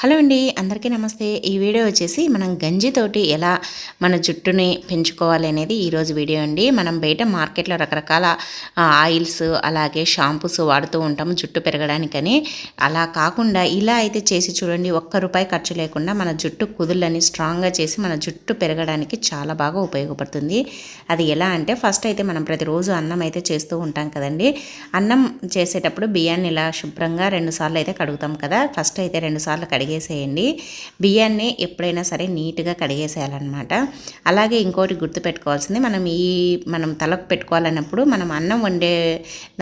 Hello అండి అందరికీ నమస్తే. ఈ వీడియో వచ్చేసి మనం గంజితోటి ఎలా మన జుట్టుని పెంచుకోవాలి అనేది ఈరోజు వీడియో అండి. మనం బయట మార్కెట్లో రకరకాల ఆయిల్స్ అలాగే షాంపూస్ వాడుతూ ఉంటాము జుట్టు పెరగడానికని. అలా కాకుండా ఇలా అయితే చేసి చూడండి ఒక్క రూపాయి ఖర్చు లేకుండా మన జుట్టు కుదుళ్ళని స్ట్రాంగ్గా చేసి మన జుట్టు పెరగడానికి చాలా బాగా ఉపయోగపడుతుంది. అది ఎలా అంటే ఫస్ట్ అయితే మనం ప్రతిరోజు అన్నం అయితే చేస్తూ ఉంటాం కదండి. అన్నం చేసేటప్పుడు బియ్యాన్ని ఇలా శుభ్రంగా రెండు సార్లు అయితే కడుగుతాం కదా. ఫస్ట్ అయితే రెండు సార్లు కడిగేసేయండి. బియ్యాన్ని ఎప్పుడైనా సరే నీట్గా కడిగేసేయాలన్నమాట. అలాగే ఇంకోటి గుర్తుపెట్టుకోవాల్సింది మనం ఈ మనం తలకు పెట్టుకోవాలన్నప్పుడు మనం అన్నం వండే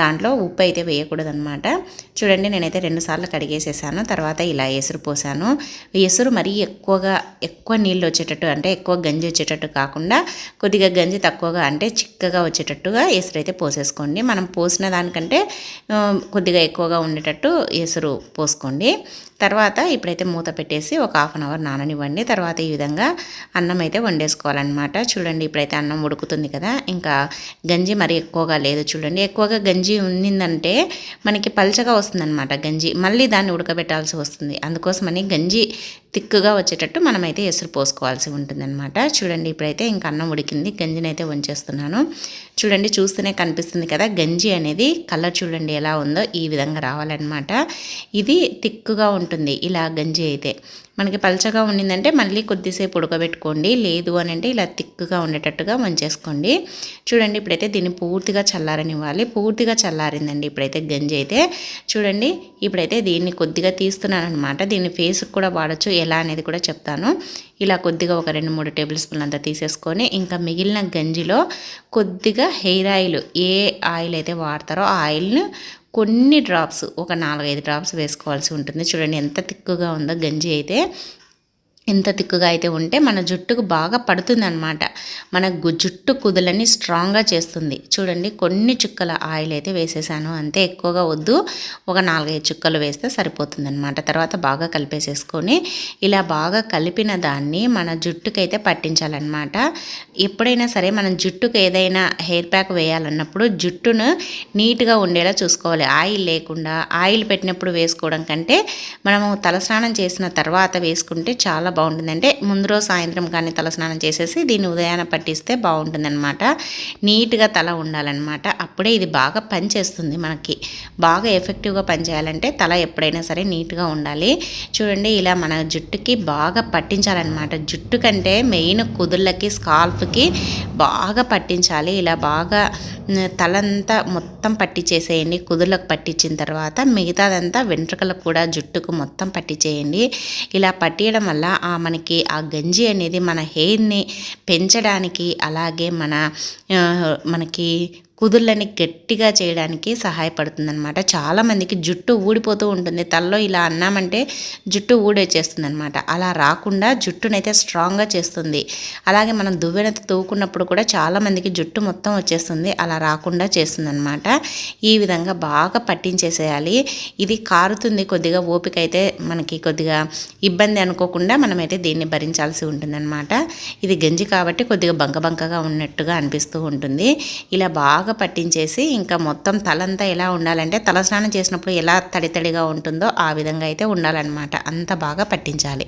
దాంట్లో ఉప్పు అయితే వేయకూడదనమాట చూడండి నేనైతే రెండు సార్లు కడిగేసేసాను తర్వాత ఇలా ఎసురు పోసాను. ఎసురు మరీ ఎక్కువగా ఎక్కువ నీళ్ళు వచ్చేటట్టు అంటే ఎక్కువ గంజి వచ్చేటట్టు కాకుండా కొద్దిగా గంజి తక్కువగా అంటే చిక్కగా వచ్చేటట్టుగా ఎసురు అయితే పోసేసుకోండి. మనం పోసిన దానికంటే కొద్దిగా ఎక్కువగా ఉండేటట్టు ఎసురు పోసుకోండి. తర్వాత ఇప్పుడైతే అయితే మూత పెట్టేసి ఒక హాఫ్ అన్ అవర్ నాననివ్వండి. తర్వాత ఈ విధంగా అన్నం అయితే వండేసుకోవాలన్నమాట. చూడండి ఇప్పుడైతే అన్నం ఉడుకుతుంది కదా ఇంకా గంజి మరి ఎక్కువగా లేదు చూడండి. ఎక్కువగా గంజి ఉన్నిందంటే మనకి పల్చగా వస్తుందన్నమాట గంజి. మళ్ళీ దాన్ని ఉడకబెట్టాల్సి వస్తుంది. అందుకోసమని గంజి తిక్కుగా వచ్చేటట్టు మనమైతే ఎసురు పోసుకోవాల్సి ఉంటుందన్నమాట. చూడండి ఇప్పుడైతే ఇంకా అన్నం ఉడికింది. గంజిని అయితే వంచేస్తున్నాను. చూడండి చూస్తూనే కనిపిస్తుంది కదా గంజి అనేది కలర్ చూడండి ఎలా ఉందో ఈ విధంగా రావాలన్నమాట. ఇది తిక్కుగా ఉంటుంది ఇలా గంజి అయితే. మనకి పలచగా ఉండిందంటే మళ్ళీ కొద్దిసేపు ఉడకబెట్టుకోండి. లేదు అని అంటే ఇలా తిక్కుగా ఉండేటట్టుగా వంచేసుకోండి. చూడండి ఇప్పుడైతే దీన్ని పూర్తిగా చల్లారనివ్వాలి. పూర్తిగా చల్లారిందండి ఇప్పుడైతే గంజి అయితే. చూడండి ఇప్పుడైతే దీన్ని కొద్దిగా తీస్తున్నాను అనమాట దీన్ని ఫేస్కి కూడా వాడచ్చు. ఎలా అనేది కూడా చెప్తాను. ఇలా కొద్దిగా ఒక రెండు మూడు టేబుల్ స్పూన్లు అంతా తీసేసుకొని ఇంకా మిగిలిన గంజిలో కొద్దిగా హెయిర్ ఆయిల్ ఏ ఆయిల్ అయితే వాడతారో ఆ ఆయిల్ని కొన్ని డ్రాప్స్ ఒక నాలుగైదు డ్రాప్స్ వేసుకోవాల్సి ఉంటుంది. చూడండి ఎంత తిక్కుగా ఉందో గంజి అయితే ఎంత తిక్కుగా అయితే ఉంటే మన జుట్టుకు బాగా పడుతుంది అనమాట మన జుట్టు కుదులని స్ట్రాంగ్గా చేస్తుంది. చూడండి కొన్ని చుక్కల ఆయిల్ అయితే వేసేసాను. అంతే ఎక్కువగా వద్దు. ఒక నాలుగైదు చుక్కలు వేస్తే సరిపోతుంది అనమాట తర్వాత బాగా కలిపేసేసుకొని ఇలా బాగా కలిపిన దాన్ని మన జుట్టుకైతే పట్టించాలన్నమాట. ఎప్పుడైనా సరే మనం జుట్టుకు ఏదైనా హెయిర్ ప్యాక్ వేయాలన్నప్పుడు జుట్టును నీట్గా ఉండేలా చూసుకోవాలి. ఆయిల్ లేకుండా ఆయిల్ పెట్టినప్పుడు వేసుకోవడం కంటే మనము తలస్నానం చేసిన తర్వాత వేసుకుంటే చాలా బాగుంటుంది అంటే ముందు రోజు సాయంత్రం కానీ తలస్నానం చేసేసి దీన్ని ఉదయాన పట్టిస్తే బాగుంటుంది అనమాట నీట్గా తల ఉండాలన్నమాట. అప్పుడే ఇది బాగా పనిచేస్తుంది మనకి. బాగా ఎఫెక్టివ్గా పనిచేయాలంటే తల ఎప్పుడైనా సరే నీట్గా ఉండాలి. చూడండి ఇలా మన జుట్టుకి బాగా పట్టించాలన్నమాట. జుట్టు కంటే మెయిన్ కుదుళ్ళకి స్కాల్ఫ్కి బాగా పట్టించాలి. ఇలా బాగా తలంతా మొత్తం పట్టించేసేయండి కుదుళ్ళకు పట్టించిన తర్వాత మిగతాదంతా వెంట్రుకలకు కూడా జుట్టుకు మొత్తం పట్టించేయండి ఇలా పట్టియడం వల్ల మనకి ఆ గంజి అనేది మన హెయిర్ని పెంచడానికి అలాగే మన మనకి కుదుళ్ళని గట్టిగా చేయడానికి సహాయపడుతుందన్నమాట. చాలామందికి జుట్టు ఊడిపోతూ ఉంటుంది. తలలో ఇలా అన్నామంటే జుట్టు ఊడేచేస్తుంది అనమాట అలా రాకుండా జుట్టునైతే స్ట్రాంగ్గా చేస్తుంది. అలాగే మనం దువ్వెనతో తవ్వుకున్నప్పుడు కూడా చాలామందికి జుట్టు మొత్తం వచ్చేస్తుంది. అలా రాకుండా చేస్తుంది అనమాట ఈ విధంగా బాగా పట్టించేసేయాలి. ఇది కారుతుంది కొద్దిగా ఓపిక అయితే మనకి కొద్దిగా ఇబ్బంది అనుకోకుండా మనమైతే దీన్ని భరించాల్సి ఉంటుందన్నమాట. ఇది గంజి కాబట్టి కొద్దిగా బంక బంకగా ఉన్నట్టుగా అనిపిస్తూ ఉంటుంది. ఇలా బాగా బాగా పట్టించేసి ఇంకా మొత్తం తలంతా ఎలా ఉండాలంటే తలస్నానం చేసినప్పుడు ఎలా తడి తడిగా ఉంటుందో ఆ విధంగా అయితే ఉండాలన్నమాట. అంత బాగా పట్టించాలి.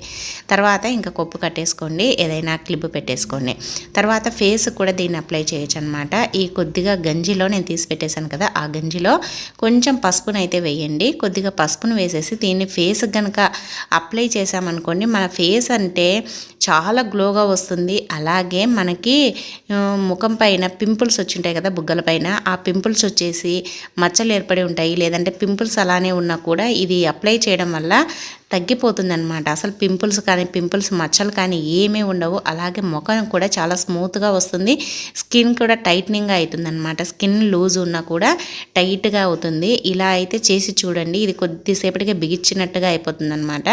తర్వాత ఇంకా కొప్పు కట్టేసుకోండి ఏదైనా క్లిప్ పెట్టేసుకోండి. తర్వాత ఫేస్ కూడా దీన్ని అప్లై చేయొచ్చు అనమాట ఈ కొద్దిగా గంజిలో నేను తీసి పెట్టేశాను కదా ఆ గంజిలో కొంచెం పసుపును అయితే వేయండి. కొద్దిగా పసుపును వేసేసి దీన్ని ఫేస్ కనుక అప్లై చేసామనుకోండి మన ఫేస్ అంటే చాలా గ్లోగా వస్తుంది. అలాగే మనకి ముఖం పైన పింపుల్స్ వచ్చింటాయి కదా బుగ్గల పైన ఆ పింపుల్స్ వచ్చేసి మచ్చలు ఏర్పడి ఉంటాయి. లేదంటే పింపుల్స్ అలానే ఉన్నా కూడా ఇది అప్లై చేయడం వల్ల తగ్గిపోతుందనమాట అసలు పింపుల్స్ కానీ పింపుల్స్ మచ్చలు కానీ ఏమీ ఉండవు. అలాగే ముఖం కూడా చాలా స్మూత్గా వస్తుంది. స్కిన్ కూడా టైట్నింగ్ అవుతుంది అనమాట స్కిన్ లూజ్ ఉన్నా కూడా టైట్గా అవుతుంది. ఇలా అయితే చేసి చూడండి. ఇది కొద్దిసేపటికి బిగించినట్టుగా అయిపోతుంది అనమాట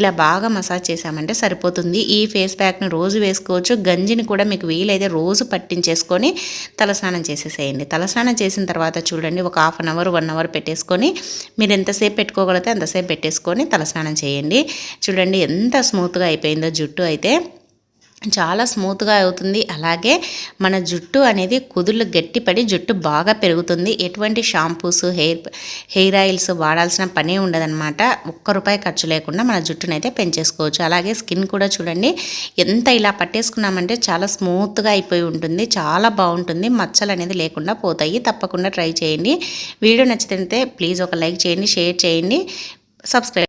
ఇలా బాగా మసాజ్ చేసామంటే సరిపోతుంది. ఈ ఫేస్ ప్యాక్ని రోజు వేసుకోవచ్చు. గంజిని కూడా మీకు వీలైతే రోజు పట్టించేసుకొని తలస్నానం చేసేసేయండి. తలస్నానం చేసిన తర్వాత చూడండి. ఒక half an hour one hour పెట్టేసుకొని మీరు ఎంతసేపు పెట్టుకోగలిగితే అంతసేపు పెట్టేసుకొని తలస్నానం చేయండి. చూడండి ఎంత స్మూత్గా అయిపోయిందో జుట్టు అయితే. చాలా స్మూత్గా అవుతుంది. అలాగే మన జుట్టు అనేది కుదుళ్ళు గట్టిపడి జుట్టు బాగా పెరుగుతుంది. ఎటువంటి షాంపూస్ హెయిర్ హెయిర్ ఆయిల్స్ వాడాల్సిన పని ఉండదన్నమాట. ఒక్క రూపాయి ఖర్చు లేకుండా మన జుట్టునైతే పెంచేసుకోవచ్చు. అలాగే స్కిన్ కూడా చూడండి ఎంత ఇలా పట్టేసుకున్నామంటే చాలా స్మూత్గా అయిపోయి ఉంటుంది. చాలా బాగుంటుంది. మచ్చలు అనేది లేకుండా పోతాయి. తప్పకుండా ట్రై చేయండి. వీడియో నచ్చితే ప్లీజ్ ఒక లైక్ చేయండి షేర్ చేయండి. సబ్స్క్రైబ్